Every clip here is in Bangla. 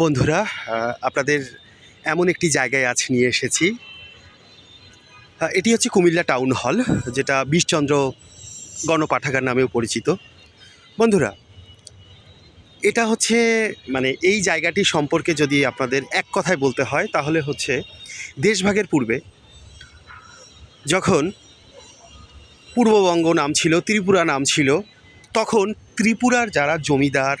বন্ধুরা আপনাদের এমন একটি জায়গায় আজ নিয়ে এসেছি। এটি হচ্ছে কুমিল্লা টাউন হল, যেটা বিষচন্দ্র গণপাঠাগার নামেও পরিচিত। বন্ধুরা, এটা হচ্ছে মানে এই জায়গাটি সম্পর্কে যদি আপনাদের এক কথায় বলতে হয়, তাহলে হচ্ছে দেশভাগের পূর্বে যখন পূর্ববঙ্গ নাম ছিল, ত্রিপুরা নাম ছিল, তখন ত্রিপুরার যারা জমিদার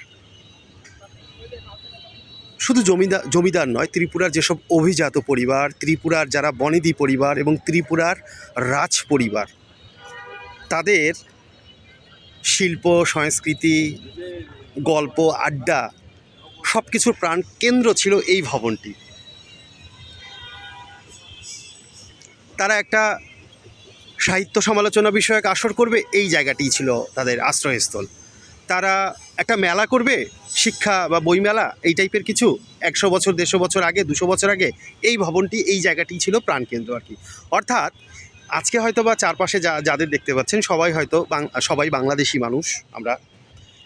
শুধু জমিদার জমিদার নয়, ত্রিপুরার যেসব অভিজাত পরিবার, ত্রিপুরার যারা বনেদি পরিবার এবং ত্রিপুরার রাজ পরিবার, তাদের শিল্প, সংস্কৃতি, গল্প, আড্ডা সব কিছুর প্রাণ কেন্দ্র ছিল এই ভবনটি। তারা একটা সাহিত্য সমালোচনা বিষয়ক আসর করবে, এই জায়গাটিই ছিল তাদের আশ্রয়স্থল। তারা একটা মেলা করবে, শিক্ষা বা বইমেলা, এই টাইপের কিছু? একশো বছর, দেড়শো বছর আগে, দুশো বছর আগে, এই ভবনটি, এই জায়গাটি ছিল প্রাণকেন্দ্র আর কি। অর্থাৎ, আজকে হয়তো বা চারপাশে যা, যাদের দেখতে পাচ্ছেন, সবাই হয়তো সবাই বাংলাদেশি মানুষ, আমরা।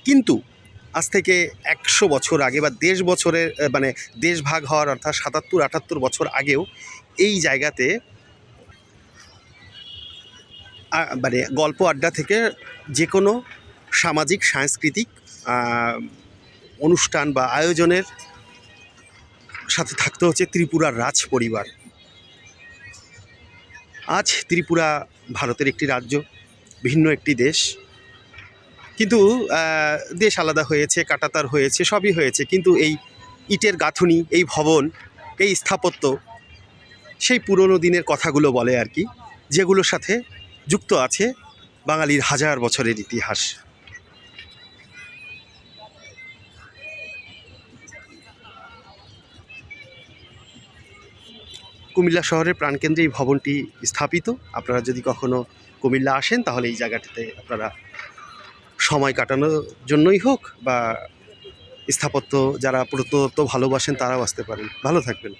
কিন্তু, আজ থেকে একশো বছর আগে বা দেশ বছরের মানে দেশ ভাগ হওয়ার অর্থাৎ সাতাত্তর, আটাত্তর বছর আগেও, এই জায়গাতে মানে গল্প আড্ডা থেকে যে কোনো সামাজিক, সাংস্কৃতিক অনুষ্ঠান বা আয়োজনের সাথে থাকতে হচ্ছে ত্রিপুরার রাজ পরিবার। আজ ত্রিপুরা ভারতের একটি রাজ্য, ভিন্ন একটি দেশ। কিন্তু দেশ আলাদা হয়েছে, কাটাতার হয়েছে, সবই হয়েছে। কিন্তু এই ইটের গাঁথুনি, এই ভবন, এই স্থাপত্য, সেই পুরনো দিনের কথাগুলো বলে আর কি, যেগুলোর সাথে যুক্ত আছে বাঙালির হাজার বছরের ইতিহাস। কুমিল্লা শহরের প্রাণকেন্দ্রে এই ভবনটি স্থাপিত। আপনারা যদি কখনও কুমিল্লা আসেন, তাহলে এই জায়গাটিতে আপনারা সময় কাটানোর জন্যই হোক বা স্থাপত্য যারা প্রত্যত্ত ভালোবাসেন, তারাও আসতে পারেন। ভালো থাকবেন।